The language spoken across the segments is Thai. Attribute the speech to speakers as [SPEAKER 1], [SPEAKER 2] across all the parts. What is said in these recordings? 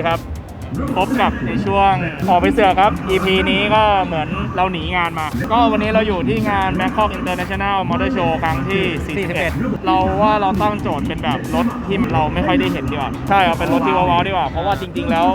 [SPEAKER 1] ดีครับ พบกับในช่วงออกไปเสือกครับ EP นี้ก็เหมือนเราหนีงานมา ก็วันนี้เราอยู่ที่งาน Bangkok International Motor Show ครั้งที่ 41 เราว่าเราตั้งโจทย์เป็นแบบรถที่เราไม่ค่อยได้เห็นดีกว่าใช่เอาเป็นรถที่ว้าวๆดีกว่า เพราะว่าจริง ๆ แล้ว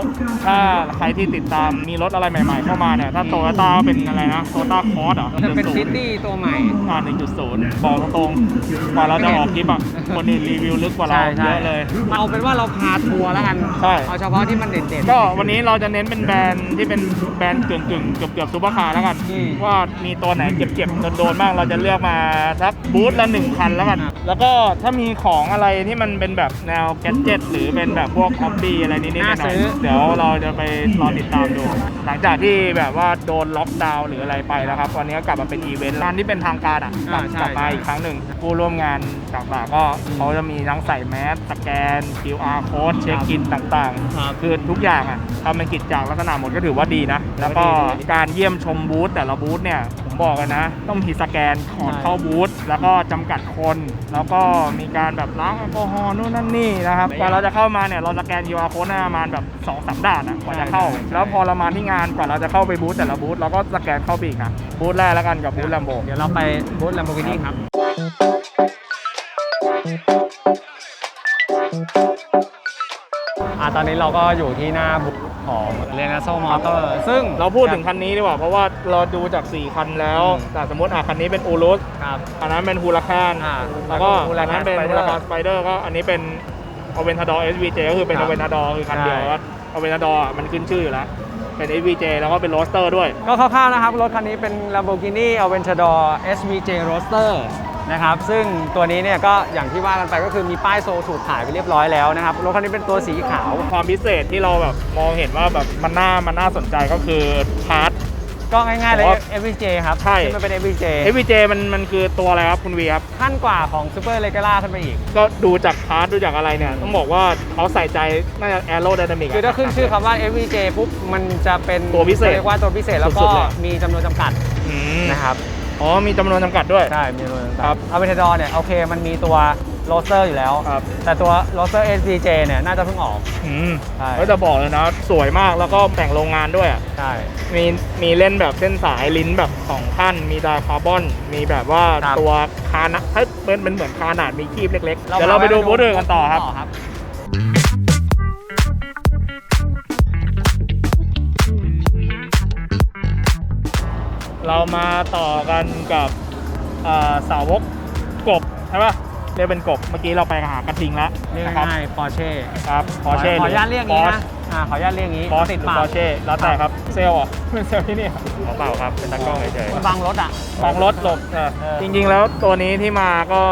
[SPEAKER 1] ถ้าใครที่ติดตามมีรถอะไรใหม่ ๆ เข้ามาเนี่ย ถ้าโตโยต้าเป็นอะไรนะโตโยต้าคอร์สเหรอ
[SPEAKER 2] จะเป็นซิตี้ตัวใหม่
[SPEAKER 1] อ่า1.0 บอกตรงๆกว่าเราจะออกคลิปอะคนอื่นรีวิวลึกกว่าเราเยอะเลย
[SPEAKER 2] เอาเป็นว่าเราพาทัวร์แล้วกัน
[SPEAKER 1] ใช่
[SPEAKER 2] เอาเฉพาะที่มันเด่นๆ
[SPEAKER 1] ก็วันนี้เราจะเน้นเป็นแบรนด์ที่เป็นแบรนด์กึ่งกึ่งๆเกือบเกือบซูเปอร์คาร์แล้วกัน
[SPEAKER 2] อืม
[SPEAKER 1] ว่ามีตัวไหนเจ็บๆโดนๆบ้างเราจะเลือกมาสักบูธละหนึ่งคันแล้วกัน
[SPEAKER 2] ครับ
[SPEAKER 1] แล้วก็ถ้ามีของอะไรที่มันเป็นแบบแนวแกดเจ็ตหรือเป็นแบบพวกฮอบบี้อะไรนิดๆหน่
[SPEAKER 2] น่า
[SPEAKER 1] อ
[SPEAKER 2] ซื้
[SPEAKER 1] ย
[SPEAKER 2] อ
[SPEAKER 1] ๆเดี๋ยวเราจะไปรอติดตามดู หลังจากที่แบบว่าโดนล็อกดาวน์หรืออะไรไปแล้วครับวันนี้ก็กลับมาเป็นอีเวนต์ร้านที่เป็นทางการอะกลับ
[SPEAKER 2] อ่าใช่
[SPEAKER 1] กลับมา
[SPEAKER 2] ใช่
[SPEAKER 1] อีกครั้งหนึ่งผู้ร่วมงานต่างๆก็เขาจะมีทั้งใส่แมสสแกน QR code เช็คอินต่างๆ
[SPEAKER 2] ครับ
[SPEAKER 1] คือทุกอย่างอะทำเป็นกิจจากลักษณะหมดก็ถือว่าดีนะ แล้วก็การเยี่ยมชมบูธแต่ละบูธเนี่ยผมบอกกันนะ ต้องมีสแกนก่อน
[SPEAKER 2] ใช่
[SPEAKER 1] เข้าบูธแล้วก็จำกัดคน แล้วก็มีการแบบล้างแอลกอฮอล์นู่นนั่นนี่นะครับกว่าเราจะเข้ามาเนี่ยเราสแกน QR code หน้าประมาณแบบ2องสามด่านอะกว่าจะเข้า แล้วพอเรามาที่งานกว่าเราจะเข้าไปบูธแต่ละบูธเราก็สแกนเข้าไปอีกนะบูธแรกแล้วกันกับบูธแลมโบ
[SPEAKER 2] เดี๋ยวเราไปบูธ Lamborghini ครับอ่า ตอนนี้เราก็อยู่ที่หน้าบูธของเรน a โซมอเตอร์ซึ่ง
[SPEAKER 1] เราพูดถึงคันนี้ดีกว่า เพราะว่าเราดูจาก 4 คันแล้ว
[SPEAKER 2] อืม
[SPEAKER 1] แต่สมมติอะคันนี้เป็นอูรุส
[SPEAKER 2] ครับ
[SPEAKER 1] อันนั้นเป็นฮูลาแคน
[SPEAKER 2] อ่า
[SPEAKER 1] แล้วก็
[SPEAKER 2] แล้วก็
[SPEAKER 1] อันนั้นเป็น
[SPEAKER 2] Huracan
[SPEAKER 1] ฮูลาแคนสไปเดอร์ก็อันนี้เป็นอเวนทาดอร์ SVJ ก็คือเป็น
[SPEAKER 2] ครั
[SPEAKER 1] อบเวนทาดอร์คือคันเดียว
[SPEAKER 2] ใช่
[SPEAKER 1] ว่าอเวนทาดอร์มันขึ้นชื่ออยู่แล้ว เป็น SVJ แล้วก็เป็นโรสเตอร์ด้วย
[SPEAKER 2] ก็คร่าวๆนะครับ รถคันนี้เป็น Lamborghini Aventador SVJ Roadster นะครับ ซึ่งตัวนี้เนี่ยก็อย่างที่ว่ากันไปก็คือมีป้ายโซถูกขายไปเรียบร้อยแล้วนะครับ รถคันนี้เป็นตัวสีขาว
[SPEAKER 1] ความพิเศษที่เราแบบมองเห็นว่าแบบมันน่ามันน่าสนใจก็คือพาร์ท
[SPEAKER 2] ก็ง่ายๆเลย
[SPEAKER 1] ผมว่า
[SPEAKER 2] FVJ ครับ
[SPEAKER 1] ใช่
[SPEAKER 2] ที่มันเป็น FVJ
[SPEAKER 1] SVJ มันมันคือตัวอะไรครับคุณวีครับ
[SPEAKER 2] ขั้นกว่าของ Super Leggera ขึ้นไปอีก
[SPEAKER 1] ก็ดูจากพาร์ทดูจากอะไรเนี่ย ต้องบอกว่าเขาใส่ใจน่าจะแอโรไดนามิก
[SPEAKER 2] คือถ้าขึ้นชื่อคำว่า FVJ ปุ๊บมันจะเป็น
[SPEAKER 1] ตัวพิเศษ
[SPEAKER 2] เรียกว่าตัวพิเศษแล้ว
[SPEAKER 1] สุ
[SPEAKER 2] ก็
[SPEAKER 1] ดๆเลย
[SPEAKER 2] มีจำนวนจำกัด
[SPEAKER 1] นะครับ
[SPEAKER 2] นะครับ
[SPEAKER 1] อ๋อมีจำนวนจำกัดด้วย
[SPEAKER 2] ใช่ มีจำนวนจำกัด
[SPEAKER 1] ครับ
[SPEAKER 2] อเวนทดอร์เนี่ยโอเคมันมีตัวโรสเตอร์อยู่แล้ว
[SPEAKER 1] ครับ
[SPEAKER 2] แต่ตัวโรสเตอร์ SVJ เนี่ยน่าจะเพิ่งออก
[SPEAKER 1] อืม
[SPEAKER 2] ใช่
[SPEAKER 1] ก็จะบอกเลยนะ สวยมากแล้วก็แต่งโรงงานด้วยอะ
[SPEAKER 2] ใช่
[SPEAKER 1] มีมีเล่นแบบเส้นสายลิ้นแบบสองท่าน มีดาวคาร์บอน มีแบบว่า
[SPEAKER 2] ครับ
[SPEAKER 1] ตัวคานะถ้าเป็นเป็นเหมือนคานาดมีคีบเล็กๆ เดี๋ยวเราไปดูบูธอื่นกันต่อครับ
[SPEAKER 2] ครับ
[SPEAKER 1] เรามาต่อกันกับอ่าสาวกกบใช่ป่ะเรียกเป็นกบเมื่อกี้เราไปหากระทิงแล้ว
[SPEAKER 2] เรียก
[SPEAKER 1] นะครับ
[SPEAKER 2] ง่ายๆ Porsche
[SPEAKER 1] ครับพอเช่
[SPEAKER 2] ขออนุญาตเรียกงี้นะอ่าขออนุญาตเรียกงี้
[SPEAKER 1] พอ
[SPEAKER 2] ติ
[SPEAKER 1] ติ
[SPEAKER 2] ด
[SPEAKER 1] ด
[SPEAKER 2] ปา
[SPEAKER 1] พ
[SPEAKER 2] ก
[SPEAKER 1] อเช่แล้วแต่ครับเซลล์เหรอเป็นเซลล์ที่นี่เหรอเปล่าครับเป็นตากล้องเฉย
[SPEAKER 2] มันบังรถอะ
[SPEAKER 1] ๆมองรถหลบเออ
[SPEAKER 2] เออ
[SPEAKER 1] จริงๆ แล้วตัวนี้ที่มาก็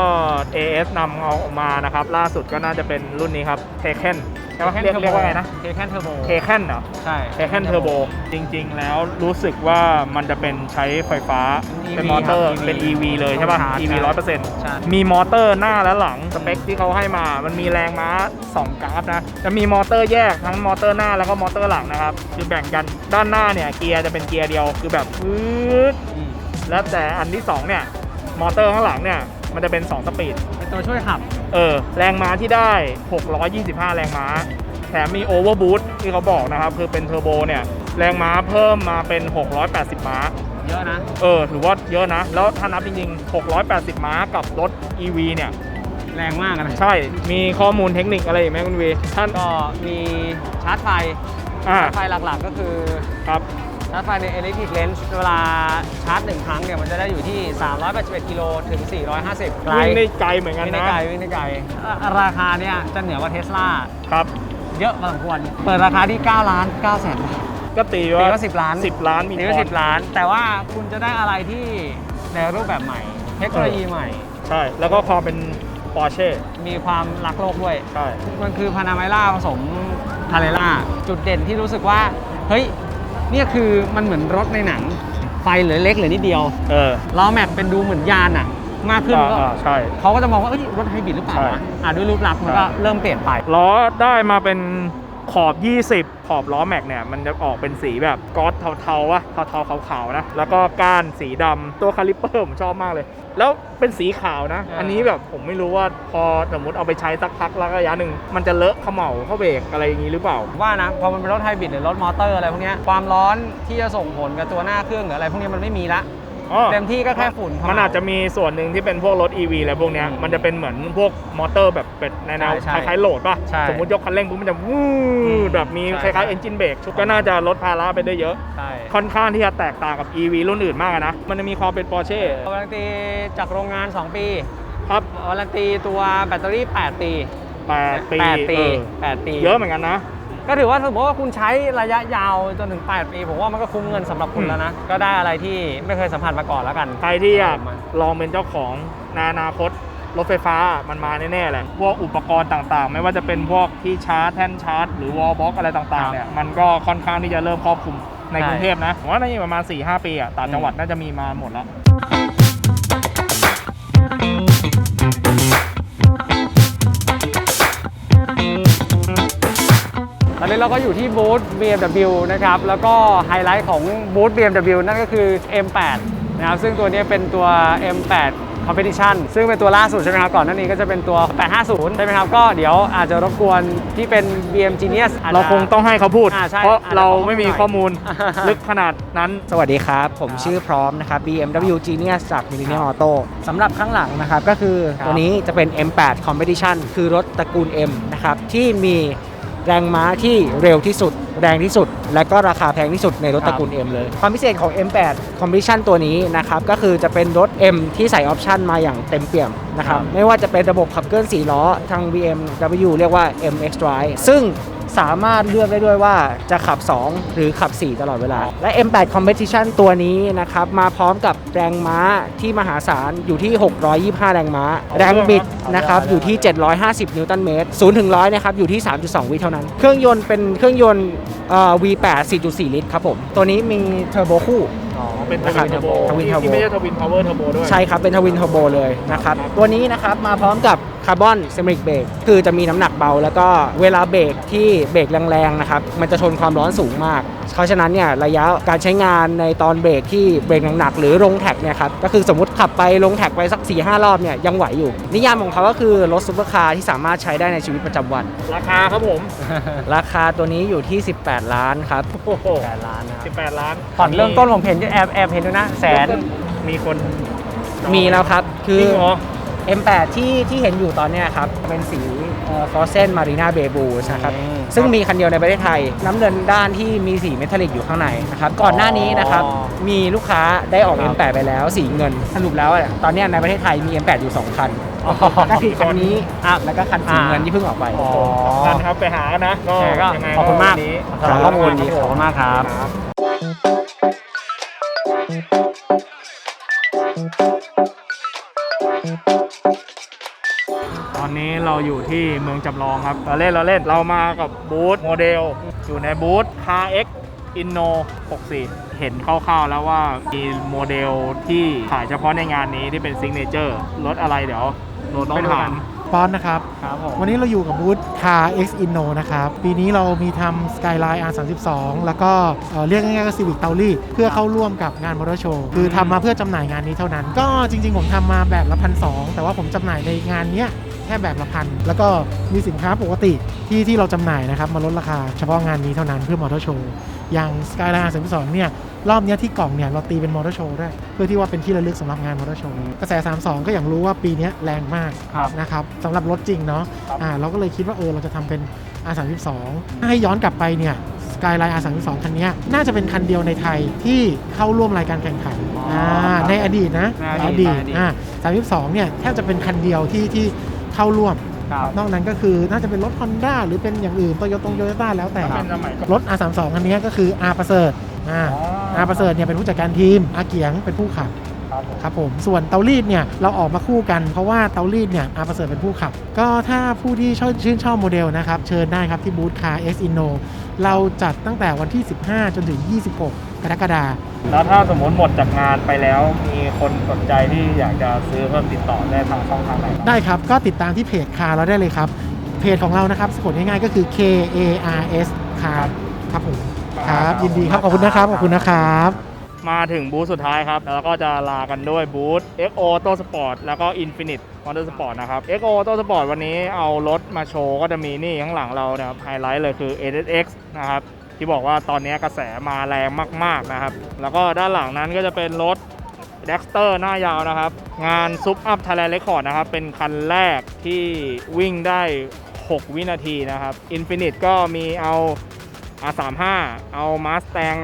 [SPEAKER 1] AS นำเอามานะครับ ล่าสุดก็น่าจะเป็นรุ่นนี้ครับ เทเคนใช่ปะเรียกเรียกว่าไงนะ
[SPEAKER 2] เทแคนเทอร์โบ
[SPEAKER 1] เทเคนเหรอ
[SPEAKER 2] ใช่
[SPEAKER 1] เทเคนเทอร์โบจริง ๆ แล้วรู้สึกว่ามันจะเป็นใช้ไฟฟ้า
[SPEAKER 2] EV
[SPEAKER 1] เป็นมอเตอร์
[SPEAKER 2] ครับ
[SPEAKER 1] เป็น EV เลยใช่ป่ะ
[SPEAKER 2] ชาร์จ
[SPEAKER 1] EV
[SPEAKER 2] ใช่
[SPEAKER 1] ร้อยเปอร์เซ็นต์
[SPEAKER 2] ใช่
[SPEAKER 1] มีมอเตอร์หน้าและหลังสเปคที่เขาให้มา มันมีแรงม้า 2กราฟนะจะมีมอเตอร์แยกทั้งมอเตอร์หน้าแล้วก็มอเตอร์หลังนะครับคือแบ่งกันด้านหน้าเนี่ยเกียร์จะเป็นเกียร์เดียวคือแบบพืด
[SPEAKER 2] อืม
[SPEAKER 1] แล้วแต่อันที่สองเนี่ยมอเตอร์ข้างหลังเนี่ยมันจะเป็น 2 สปีด
[SPEAKER 2] เป็นตัวช่วยขับ
[SPEAKER 1] เออแรงม้าที่ได้ 625 แรงม้า แถมมีโอเวอร์บูทที่เขาบอกนะครับ คือเป็นเทอร์โบเนี่ย แรงม้าเพิ่มมาเป็น 680 ม้า
[SPEAKER 2] เยอะนะ
[SPEAKER 1] เออ ถือว่าเยอะนะ แล้วถ้านับจริงๆ 680 ม้ากับรถ EV เนี่ย
[SPEAKER 2] แรงมากนะ
[SPEAKER 1] ใช่ มีข้อมูลเทคนิคอะไรอีกไหมคุณวีท่าน
[SPEAKER 2] ก็มีชาร์จไฟ
[SPEAKER 1] อ่า
[SPEAKER 2] ชาร์จไฟหลักๆก็คือ
[SPEAKER 1] ครับ
[SPEAKER 2] ชาร์จไฟใน Electric Range เวลาชาร์จหนึ่งครั้งเนี่ยมันจะได้อยู่ที่ 381กิโลถึง 450ไกล
[SPEAKER 1] วิ่งได้ไกลเหมือนกัน
[SPEAKER 2] วิ่งได้
[SPEAKER 1] นะ
[SPEAKER 2] ไกลวิ่งได้ไกลอะราคาเนี่ยจะเหนือกว่าเทสลา
[SPEAKER 1] ครับ
[SPEAKER 2] เยอะพอสมควร เปิดราคาที่ 9 ล้าน9แสนบาท
[SPEAKER 1] ก็ตี
[SPEAKER 2] ตี
[SPEAKER 1] ว่า
[SPEAKER 2] ว่า10ล้าน
[SPEAKER 1] 10ล้านมี
[SPEAKER 2] ตี
[SPEAKER 1] ท
[SPEAKER 2] ว่า
[SPEAKER 1] อน
[SPEAKER 2] 10ล้าน แต่ว่าคุณจะได้อะไรที่ในรูปแบบใหม่ เทคโนโลยีใหม่
[SPEAKER 1] ใช่ แล้วก็ความเป็นปอร์เช่
[SPEAKER 2] มีความรักโลกด้วย
[SPEAKER 1] ใช่
[SPEAKER 2] มันคือพานาไมล่าผสมทาเรล่าจุดเด่นที่รู้สึกว่า เฮ้ย เนี่ยคือมันเหมือนรถในหนัง ไฟเหลือเล็กเหลือนิดเดียว
[SPEAKER 1] เออ
[SPEAKER 2] ล้อแม็กเป็นดูเหมือนยานอะมากขึ้น
[SPEAKER 1] อ่า
[SPEAKER 2] ก็
[SPEAKER 1] อ่าใช่
[SPEAKER 2] เขาก็จะมองว่าเอ้ยรถไฮบริดหรือเปล่า
[SPEAKER 1] ใช่
[SPEAKER 2] วะอะด้วยรูปลักษณ์มันก็
[SPEAKER 1] ใช่
[SPEAKER 2] เริ่มเปลี่ยนไป
[SPEAKER 1] ล้อได้มาเป็น ขอบ 20 ขอบล้อแม็กเนี่ย มันจะออกเป็นสีแบบก๊อตเทาๆวะเทาๆขาวๆนะ แล้วก็ก้านสีดำตัวคาลิปเปอร์ผมชอบมากเลย แล้วเป็นสีขาวนะ
[SPEAKER 2] อ่า
[SPEAKER 1] อันนี้แบบผมไม่รู้ว่าพอสมมติเอาไปใช้สักพักแล้วระยะหนึ่ง มันจะเลอะเขม่าเข้าเบรกอะไรอย่างนี้หรือเปล่า
[SPEAKER 2] ว่านะ พอมันเป็นรถไฮบริดหรือรถมอเตอร์อะไรพวกเนี้ยความร้อนที่จะส่งผลกับตัวหน้าเครื่องหรืออะไรพวกนี้มันไม่มีละ
[SPEAKER 1] อ๋อ
[SPEAKER 2] เต็มที่ก็แค่ฝุ่น
[SPEAKER 1] มันอาจจะมีส่วนหนึ่งที่เป็นพวกรถ EV อะไรพวกเนี้ย
[SPEAKER 2] อืม
[SPEAKER 1] มันจะเป็นเหมือนพวกมอเตอร์แบบเป็นในแนว
[SPEAKER 2] ใช่
[SPEAKER 1] ค
[SPEAKER 2] ใช่
[SPEAKER 1] ล้ายๆโหลดป่ะ
[SPEAKER 2] ใช่
[SPEAKER 1] สมมติยกคันเร่งปุ๊บมันจะวู้
[SPEAKER 2] อืม
[SPEAKER 1] แบบมีค
[SPEAKER 2] ใช่
[SPEAKER 1] ล้ายๆเอนจินเบรกก็น่าจะลดภาระไปได้เยอะ
[SPEAKER 2] ใช่
[SPEAKER 1] ค่อนข้างที่จะแตกต่างกับ EV รุ่นอื่นมากอะนะ มันจะมีความเป็น Porsche
[SPEAKER 2] การันตีจากโรงงาน 2 ปี
[SPEAKER 1] ครับ
[SPEAKER 2] การันตีตัวแบตเตอรี่ 8 ปี
[SPEAKER 1] 8 ปี
[SPEAKER 2] 8 ปี
[SPEAKER 1] เออ
[SPEAKER 2] 8ปี
[SPEAKER 1] เยอะเหมือนกันนะ
[SPEAKER 2] ก็ถือว่าสมมติว่าคุณใช้ระยะยาวจนถึง 8 ปี ผมว่ามันก็คุ้มเงินสำหรับคุณ
[SPEAKER 1] อืม
[SPEAKER 2] แล้วนะ ก็ได้อะไรที่ไม่เคยสัมผัสมาก่อนแล้วกัน
[SPEAKER 1] ใครที่อยาก
[SPEAKER 2] มัน
[SPEAKER 1] ลองเป็นเจ้าของในอนาคตรถไฟฟ้ามันมาแน่ๆแหละพวกอุปกรณ์ต่างๆ ไม่ว่าจะเป็นพวกที่ชาร์จแท่นชาร์จหรือวอลบ็อกอะไรต่างๆเนี่ยมันก็ค่อนข้างที่จะเริ่มครอบคลุมในกรุงเทพนะผมว่าน่าจะประมาณ4-5ปีอะต่างจังหวัดน่าจะมีมาหมดแล้ว
[SPEAKER 2] อนนี้เราก็อยู่ที่บูธ BMW นะครับ แล้วก็ไฮไลท์ของบูธ BMW นั่นก็คือ M8 นะครับ ซึ่งตัวนี้เป็นตัว M8 Competition ซึ่งเป็นตัวล่าสุดใช่ไหมครับ ก่อนหน้านี้ก็จะเป็นตัว 850 ใช่ไหมครับ ก็เดี๋ยวอาจจะรบกวนที่เป็น BM Genius อจจะ
[SPEAKER 1] เราคงต้องให้เขาพูด
[SPEAKER 2] อ่าใช่
[SPEAKER 1] เพราะ
[SPEAKER 2] อาจจะ
[SPEAKER 1] เรา
[SPEAKER 2] ต้อง
[SPEAKER 1] ไม่มี
[SPEAKER 2] หน่อย
[SPEAKER 1] ข้อมูล
[SPEAKER 2] อ่า
[SPEAKER 1] ลึกขนาดนั้น
[SPEAKER 3] สวัสดีครับ ผม
[SPEAKER 2] ครับ
[SPEAKER 3] ชื่อพร้อมนะครับ BMW Genius จาก Millennium Auto สำหรับข้างหลังนะครับ ก็คือ
[SPEAKER 2] ครับ
[SPEAKER 3] ตัวนี้จะเป็น M8 Competition คือรถตระกูล M นะครับ ที่มี แรงม้าที่เร็วที่สุด แรงที่สุด และก็ราคาแพงที่สุดในรถตระกูล M เลย ความพิเศษของ M8 Competition ตัวนี้นะครับ ก็คือจะเป็นรถ M ที่ใส่ออปชันมาอย่างเต็มเปี่ยมนะครับ
[SPEAKER 2] ครับ
[SPEAKER 3] ไม่ว่าจะเป็นระบบขับเคลื่อน4ล้อ ทาง BMW เรียกว่า MX Drive ซึ่ง สามารถเลือกได้ด้วยว่าจะขับ 2 หรือขับ 4 ตลอดเวลา และ M8 Competition ตัวนี้นะครับมาพร้อมกับแรงม้าที่มหาศาลอยู่ที่ 625 แรงม้า แรงบิดนะครับอยู่ที่ 750 นิวตันเมตร0ถึง100นะครับอยู่ที่ 3.2 วิเท่านั้น เครื่องยนต์เป็นเครื่องยนต์เอ่อ V8 4.4 ลิตรครับผม ตัวนี้มีเทอร์โบคู่
[SPEAKER 1] อ๋อเป็นท
[SPEAKER 3] นะครั
[SPEAKER 1] วิ
[SPEAKER 3] บ
[SPEAKER 1] นเทอร์โบ
[SPEAKER 3] ทวินเทอร์โบ
[SPEAKER 1] ที่ไม่ใช่ทวินพาวเวอร์เทอร์โบด้วย
[SPEAKER 3] ใช่ครับ เป็นทวินเทอร์โบเลยนะครับ ตัวนี้นะครับมาพร้อมกับ คาร์บอนเซมิกเบรกคือจะมีน้ำหนักเบา แล้วก็เวลาเบรกที่เบรกแรงๆนะครับมันจะทนความร้อนสูงมาก เพราะฉะนั้นเนี่ยระยะการใช้งานในตอนเบรกที่เบรกหนักๆหรือลงแท็กเนี่ยครับก็คือสมมติขับไปลงแท็กไปสัก4 5รอบเนี่ยยังไหวอยู่ นิยามของเขาก็คือรถซุปเปอร์คาร์ที่สามารถใช้ได้ในชีวิตประจำวัน
[SPEAKER 1] ราคาครับผม
[SPEAKER 3] ราคาตัวนี้อยู่ที่ 18 ล้านครับ
[SPEAKER 1] โอ้โห
[SPEAKER 2] 8ล้านนะครับ
[SPEAKER 1] 18 ล้าน
[SPEAKER 2] ผ่อนเริ่มต้นผมเห็นจะแอบแอบเห็นด้วยนะแสน
[SPEAKER 1] มีคน
[SPEAKER 3] มีแล้วครับ
[SPEAKER 1] จ
[SPEAKER 3] คือ
[SPEAKER 1] ริงเหรอ
[SPEAKER 3] M8 ที่ที่เห็นอยู่ตอนเนี้ยครับ เป็นสีฟอร์เซนมารีนาเบบูนะครับ
[SPEAKER 2] อืม
[SPEAKER 3] ซึ่งมีคันเดียวในประเทศไทย น้ำเงินด้านที่มีสีเมทัลลิกอยู่ข้างในนะครับ ก่อนหน้านี้นะครับ
[SPEAKER 2] อ๋อ
[SPEAKER 3] มีลูกค้าได้ออก
[SPEAKER 2] ครับ
[SPEAKER 3] M8 ไปแล้ว สีเงิน สรุปแล้วอะตอนเนี้ยในประเทศไทยมี M8 อยู่ 2 คัน
[SPEAKER 2] อ๋อ
[SPEAKER 3] ก็คือคันนี้อะแล้วก็คันสีเงินที่เพิ่งออกไป
[SPEAKER 2] อ๋อ
[SPEAKER 1] ท่านครับไปหากันนะ ก็
[SPEAKER 2] โอเคก็
[SPEAKER 1] ยังไง
[SPEAKER 2] ขอบคุณมาก
[SPEAKER 1] วันนี้
[SPEAKER 2] สำหรับข้อมูลดี
[SPEAKER 1] รั
[SPEAKER 2] ขอบคุณมากครับ
[SPEAKER 1] ครับ ตอนนี้เราอยู่ที่เมืองจำลองครับเราเล่นเราเล่นเรามากับบูธโมเดล อยู่ในบูธ Car X Inno 64 เห็นคร่าวๆแล้วว่ามีโมเดลที่ขายเฉพาะในงานนี้ที่เป็นซิงเนเจอร์รถอะไรเดี๋ยวโนตต้องถาม
[SPEAKER 2] น
[SPEAKER 4] ปอนนะครับ
[SPEAKER 2] ครับผม
[SPEAKER 4] วันนี้เราอยู่กับบูธ Car X Inno นะครับ ปีนี้เรามีทำ Skyline R32 แล้วก็เอ่อเรียกง่ายๆก็ Civic t a u r i เพื่อเข้าร่วมกับงานมอเตอร์โชว์คือทำมาเพื่อจำหน่ายงานนี้เท่านั้น ก็จริงๆ ผมทำมาแบบละพันสแต่ว่าผมจำหน่ายในงานเนี้ยแค่แบบละพันแล้วก็มีสินค้าปกติที่ที่เราจำหน่ายนะครับมาลดราคาเฉพาะงานนี้เท่านั้นเพื่อมอเตอร์โชว์อย่าง Skyline R32 เนี่ย รอบเนี้ยที่กล่องเนี่ยเราตีเป็นมอเตอร์โชว์ด้วยเพื่อที่ว่าเป็นที่ระลึกสำหรับงานมอเตอร์โชว์กระแส 32 ก็อย่างรู้ว่าปีเนี้ยแรงมาก
[SPEAKER 2] ครับ
[SPEAKER 4] นะครับสำหรับรถจริงเนาะ
[SPEAKER 1] ครับ
[SPEAKER 4] อ่าเราก็เลยคิดว่าเออเราจะทำเป็น R32 ถ้าให้ย้อนกลับไปเนี่ยสกายไลน์ R32 คันเนี้ยน่าจะเป็นคันเดียวในไทยที่เข้าร่วมรายการแข่งขัน
[SPEAKER 2] อ๋ออ่า
[SPEAKER 4] ในอดีตนะ
[SPEAKER 2] ในอดีตในอดีต
[SPEAKER 4] อ่า32เนี่ยแทบจะเป็นคันเดียวที่ที่เข้าร่วม
[SPEAKER 2] ครับ
[SPEAKER 4] นอกนั้นก็คือน่าจะเป็นรถ Honda หรือเป็นอย่างอื่นโตโยต้งโยต้าแล้วแต่
[SPEAKER 1] เป็นสมัยก่อน
[SPEAKER 4] รถ R32 คันเนี้ยก็คือ R ประเสริฐ อ่า
[SPEAKER 1] อ๋อ
[SPEAKER 4] R ประเสริฐเนี่ยเป็นผู้จัดการทีมอาเกียงเป็นผู้ขับ
[SPEAKER 1] ครับผม
[SPEAKER 4] ครับผมส่วนเตารีดเนี่ยเราออกมาคู่กันเพราะว่าเตารีดเนี่ยอาประเสริฐเป็นผู้ขับ ก็ถ้าผู้ที่ชอบชื่นชอบโมเดลนะครับ เชิญได้ครับที่บูธคาร์ X Inno เราจัดตั้งแต่วันที่ 15 จนถึง 26 กรกฎาคม
[SPEAKER 1] แล้วถ้าสมมติหมดจากงานไปแล้ว มีคนสนใจที่อยากจะซื้อเพิ่มติดต่อได้ทางช่องทางไหนครับ
[SPEAKER 4] ได้ครับ ก็ติดตามที่เพจคาร์เราได้เลยครับ เพเพจของเรานะครับสะกดง่ายๆก็คือ K A R S ครับครับผม ครับ ยินดีครับ ขอบคุณนะครับ ขอบคุณนะครับ
[SPEAKER 1] มาถึงบูธสุดท้ายครับ แล้วก็จะลากันด้วยบูธ XO Auto Sport แล้วก็ Infinite Motorsport นะครับ XO Auto Sport วันนี้เอารถมาโชว์ก็จะมีนี่ข้างหลังเรานะครับไฮไลท์เลยคือ ASX นะครับ ที่บอกว่าตอนนี้กระแสมาแรงมาก ๆ นะครับ แล้วก็ด้านหลังนั้นก็จะเป็นรถ d e x t e r หน้ายาวนะครับ งานซุปอัพ Thailand Record นะครับ เป็นคันแรกที่วิ่งได้ 6 วินาทีนะครับ Infinite ก็มีเอา R35 เอา Mustang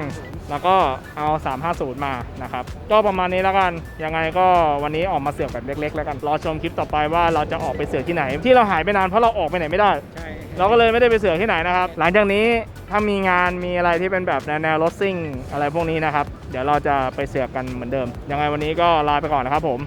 [SPEAKER 1] แล้วก็เอา 350 มานะครับ ก็ประมาณนี้แล้วกัน ยังไงก็วันนี้ออกมาเสือกแบบเล็กๆ แล้วกัน รอชมคลิปต่อไปว่าเราจะออกไปเสือกที่ไหน ที่เราหายไปนานเพราะเราออกไปไหนไม่ได้ เราก็เลยไม่ได้ไปเสือกที่ไหนนะครับ หลังจากนี้ถ้ามีงานมีอะไรที่เป็นแบบแนวแนวรถซิ่งอะไรพวกนี้นะครับ เดี๋ยวเราจะไปเสือกกันเหมือนเดิม ยังไงวันนี้ก็ลาไปก่อนนะครับผม